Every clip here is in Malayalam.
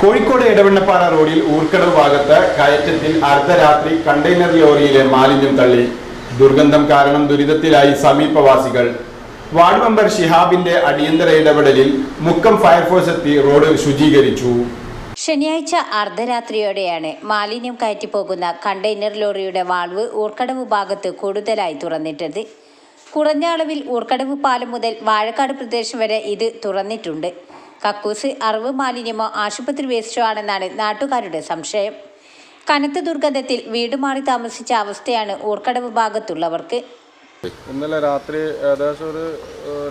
കോഴിക്കോട് എടവണ്ണപ്പാറ റോഡിൽ ഊർക്കടവ് ഭാഗത്ത് കയറ്റത്തിൽ അർദ്ധരാത്രി കണ്ടെയ്നർ ലോറിയിലെ മാലിന്യം തള്ളി. ദുർഗന്ധം കാരണം ദുരിതത്തിലായി സമീപവാസികൾ. വാർഡ് മെമ്പർ ഷിഹാബിന്റെ അടിയന്തര ഇടപെടലിൽ മുക്കം ഫയർഫോഴ്സ് എത്തി റോഡ് ശുചീകരിച്ചു. ശനിയാഴ്ച അർദ്ധരാത്രിയോടെയാണ് മാലിന്യം കയറ്റിപ്പോകുന്ന കണ്ടെയ്നർ ലോറിയുടെ വാൾവ് ഊർക്കടവ് ഭാഗത്ത് കൂടുതലായി തുറന്നിട്ടത്. കുറഞ്ഞ അളവിൽ ഊർക്കടവ് പാലം മുതൽ വാഴക്കാട് പ്രദേശം വരെ ഇത് തുറന്നിട്ടുണ്ട്. കക്കൂസ് അറിവ് മാലിന്യമോ ആശുപത്രി വേസ്റ്റോ ആണെന്നാണ് നാട്ടുകാരുടെ സംശയം. കനത്ത ദുർഗന്ധത്തിൽ വീട് മാറി താമസിച്ച അവസ്ഥയാണ് ഊർക്കടവ് ഭാഗത്തുള്ളവർക്ക്. ഇന്നലെ രാത്രി ഏകദേശം ഒരു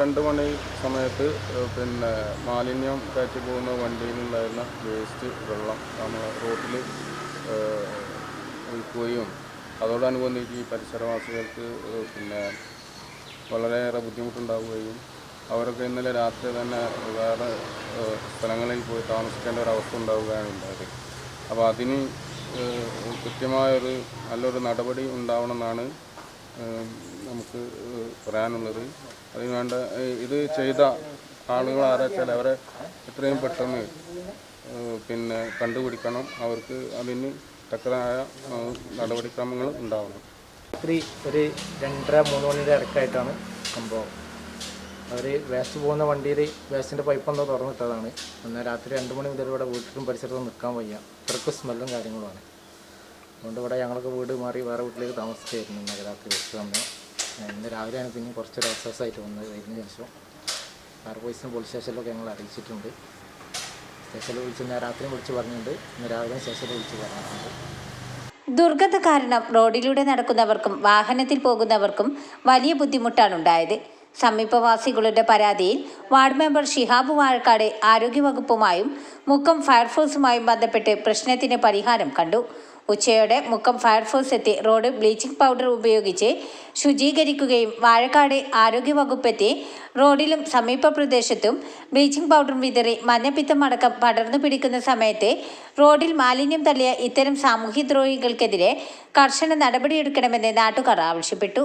രണ്ട് മണി സമയത്ത് പിന്നെ മാലിന്യം കയറ്റി പോകുന്ന വണ്ടിയിലുണ്ടായിരുന്ന വേസ്റ്റ് വെള്ളം നമ്മൾ റോട്ടിൽ ഒഴിക്കുകയും അതോടനുബന്ധിച്ച് ഈ പരിസരവാസികൾക്ക് പിന്നെ വളരെയേറെ ബുദ്ധിമുട്ടുണ്ടാവുകയും അവരൊക്കെ ഇന്നലെ രാത്രി തന്നെ വേറെ സ്ഥലങ്ങളിൽ പോയി താമസിക്കേണ്ട ഒരു അവസ്ഥ ഉണ്ടാവുകയാണ് ഉണ്ടായത്. അപ്പോൾ അതിന് കൃത്യമായൊരു നല്ലൊരു നടപടി ഉണ്ടാവണമെന്നാണ് നമുക്ക് പറയാനുള്ളത്. അതിന് വേണ്ട ഇത് ചെയ്ത ആളുകൾ ആരാച്ചാൽ അവരെ എത്രയും പെട്ടെന്ന് പിന്നെ കണ്ടുപിടിക്കണം. അവർക്ക് അതിന് തക്കതായ നടപടിക്രമങ്ങൾ ഉണ്ടാവണം. ഒരു രണ്ടര മൂന്ന് മണിയുടെ ഇടക്കായിട്ടാണ് സംഭവം. അവർ വേസ്റ്റ് പോകുന്ന വണ്ടിയിൽ വേസ്റ്റിന്റെ പൈപ്പ് എന്തോ തുറന്നിട്ടതാണ്. എന്നാൽ രാത്രി രണ്ട് മണി മുതൽ ഇവിടെ വീട്ടിലും പരിസരത്തും നിൽക്കാൻ വയ്യ. അത്രയ്ക്ക് സ്മെല്ലും കാര്യങ്ങളുമാണ്. അതുകൊണ്ട് ഇവിടെ ഞങ്ങൾക്ക് വീട് മാറി വേറെ വീട്ടിലേക്ക് താമസിച്ചായിരുന്നു ഇന്നലെ രാത്രി വെച്ച് വന്നത് ഇന്ന് രാവിലെയാണ് പിന്നെ കുറച്ചൊരു ആശ്വാസമായിട്ട് വന്നത്. അതിന് ശേഷം ഫയർഫോഴ്സിനും പോലീസ് സ്റ്റേഷനിലൊക്കെ ഞങ്ങൾ അറിയിച്ചിട്ടുണ്ട്. സ്റ്റേഷനിൽ വിളിച്ച് ഞാൻ രാത്രി വിളിച്ച് പറഞ്ഞിട്ടുണ്ട്. ഇന്ന് രാവിലെ സ്റ്റേഷനിൽ വിളിച്ച് പറഞ്ഞിട്ടുണ്ട്. ദുർഗന്ധ കാരണം റോഡിലൂടെ നടക്കുന്നവർക്കും വാഹനത്തിൽ പോകുന്നവർക്കും വലിയ ബുദ്ധിമുട്ടാണ് ഉണ്ടായത് സമീപവാസികളുടെ പരാതിയിൽ വാർഡ് മെമ്പർ ഷിഹാബ് വാഴക്കാട് ആരോഗ്യവകുപ്പുമായും മുക്കം ഫയർഫോഴ്സുമായും ബന്ധപ്പെട്ട് പ്രശ്നത്തിന് പരിഹാരം കണ്ടു. ഉച്ചയോടെ മുക്കം ഫയർഫോഴ്സ് എത്തി റോഡ് ബ്ലീച്ചിംഗ് പൗഡർ ഉപയോഗിച്ച് ശുചീകരിക്കുകയും വാഴക്കാട് ആരോഗ്യവകുപ്പെത്തി റോഡിലും സമീപ പ്രദേശത്തും ബ്ലീച്ചിംഗ് പൗഡർ വിതറി മഞ്ഞപ്പിത്തം അടക്കം പടർന്നു പിടിക്കുന്ന സമയത്ത് റോഡിൽ മാലിന്യം തള്ളിയ ഇത്തരം സാമൂഹ്യദ്രോഹികൾക്കെതിരെ കർശന നടപടിയെടുക്കണമെന്ന് നാട്ടുകാർ ആവശ്യപ്പെട്ടു.